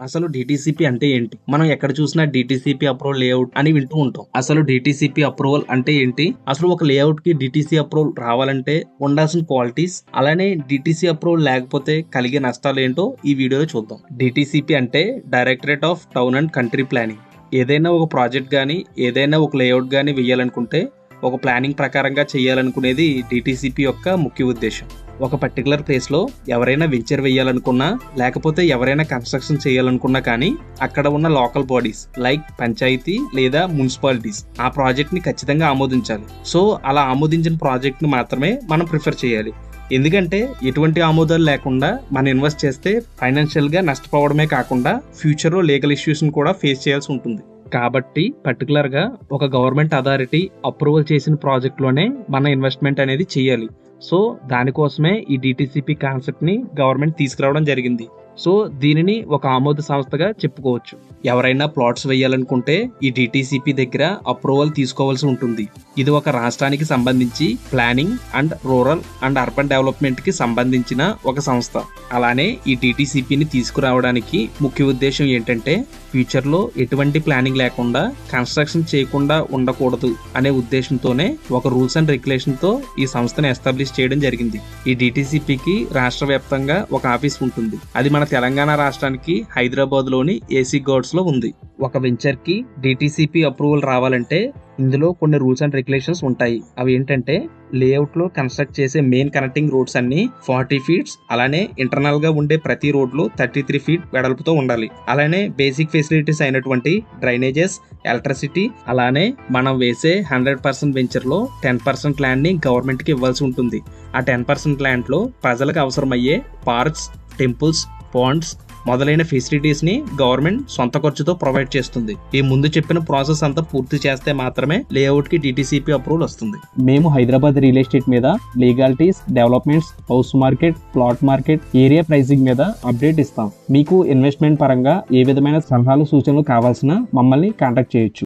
అసలు డిటిసిపి అంటే ఏంటి? మనం ఎక్కడ చూసినా డిటిసిపి అప్రూవల్ లేఅవుట్ అని వింటూ ఉంటాం. అసలు డిటిసిపి అప్రూవల్ అంటే ఏంటి? అసలు ఒక లేఅవుట్కి డిటిసి అప్రూవల్ రావాలంటే ఉండాల్సిన క్వాలిటీస్ అలానే డిటిసి అప్రూవల్ లేకపోతే కలిగే నష్టాలు ఏంటో ఈ వీడియోలో చూద్దాం. డిటిసిపి అంటే directorate of town and country planning ఏదైనా ఒక ప్రాజెక్ట్ కానీ ఏదైనా ఒక లేఅవుట్ కానీ వేయాలనుకుంటే ఒక ప్లానింగ్ ప్రకారంగా చేయాలనుకునేది డిటిసిపి యొక్క ముఖ్య ఉద్దేశం. ఒక పర్టికులర్ ప్లేస్లో ఎవరైనా వెంచర్ వేయాలనుకున్నా లేకపోతే ఎవరైనా కన్స్ట్రక్షన్ చేయాలనుకున్నా కానీ అక్కడ ఉన్న లోకల్ బాడీస్ లైక్ పంచాయతీ లేదా మున్సిపాలిటీస్ ఆ ప్రాజెక్ట్ని ఖచ్చితంగా ఆమోదించాలి. సో అలా ఆమోదించిన ప్రాజెక్ట్ని మాత్రమే మనం ప్రిఫర్ చేయాలి. ఎందుకంటే ఎటువంటి ఆమోదాలు లేకుండా మనం ఇన్వెస్ట్ చేస్తే ఫైనాన్షియల్గా నష్టపోవడమే కాకుండా ఫ్యూచర్లో లీగల్ ఇష్యూస్ని కూడా ఫేస్ చేయాల్సి ఉంటుంది. కాబట్టి పర్టికులర్గా ఒక గవర్నమెంట్ అథారిటీ అప్రూవల్ చేసిన ప్రాజెక్ట్లోనే మన ఇన్వెస్ట్మెంట్ అనేది చేయాలి. సో దానికోసమే ఈ డిటిసిపి కాన్సెప్ట్ని గవర్నమెంట్ తీసుకురావడం జరిగింది. సో దీనిని ఒక ఆమోద సంస్థగా చెప్పుకోవచ్చు. ఎవరైనా ప్లాట్స్ వేయాలనుకుంటే ఈ డిటిసిపి దగ్గర అప్రూవల్ తీసుకోవాల్సి ఉంటుంది. ఇది ఒక రాష్ట్రానికి సంబంధించి planning and rural and urban డెవలప్మెంట్కి సంబంధించిన ఒక సంస్థ. అలానే ఈ డిటిసిపిని తీసుకురావడానికి ముఖ్య ఉద్దేశం ఏంటంటే ఫ్యూచర్లో ఎటువంటి ప్లానింగ్ లేకుండా కన్స్ట్రక్షన్ చేయకుండా ఉండకూడదు అనే ఉద్దేశంతోనే ఒక రూల్స్ అండ్ రెగ్యులేషన్తో ఈ సంస్థను ఎస్టాబ్లిష్ చేయడం జరిగింది. ఈ డిటిసిపికి రాష్ట్ర వ్యాప్తంగా ఒక ఆఫీస్ ఉంటుంది. అది మన తెలంగాణ రాష్ట్రానికి హైదరాబాద్లోని ఏసీ గౌడ్స్లో ఉంది. ఒక వెంచర్కి డిటిసిపి అప్రూవల్ రావాలంటే ఇందులో కొన్ని రూల్స్ అండ్ రెగ్యులేషన్స్ ఉంటాయి. అవి ఏంటంటే లేఅవుట్లో కన్స్ట్రక్ట్ చేసే మెయిన్ కనెక్టింగ్ రోడ్స్ అన్ని ఫార్టీ ఫీట్స్ అలానే ఇంటర్నల్గా ఉండే ప్రతి రోడ్లు థర్టీ త్రీ ఫీట్ వెడల్పుతో ఉండాలి. అలానే బేసిక్ ఫెసిలిటీస్ అయినటువంటి డ్రైనేజెస్ ఎలక్ట్రిసిటీ అలానే మనం వేసే హండ్రెడ్ పర్సెంట్ వెంచర్లో టెన్ పర్సెంట్ ల్యాండ్ని గవర్నమెంట్కి ఇవ్వాల్సి ఉంటుంది. ఆ టెన్ పర్సెంట్ ల్యాండ్లో ప్రజలకు అవసరమయ్యే పార్క్స్ టెంపుల్స్ పాండ్స్ మొదలైన ఫెసిలిటీస్ని గవర్నమెంట్ సొంత ఖర్చుతో ప్రొవైడ్ చేస్తుంది. ఈ ముందు చెప్పిన ప్రాసెస్ అంతా పూర్తి చేస్తే మాత్రమే లేఅవుట్కి డిటిసిపి అప్రూవల్ వస్తుంది. మేము హైదరాబాద్ రియల్ ఎస్టేట్ మీద legalities developments house market plot market area pricing మీద అప్డేట్ ఇస్తాం. మీకు ఇన్వెస్ట్మెంట్ పరంగా ఏ విధమైన సలహాలు సూచనలు కావాల్సిన మమ్మల్ని కాంటాక్ట్ చేయొచ్చు.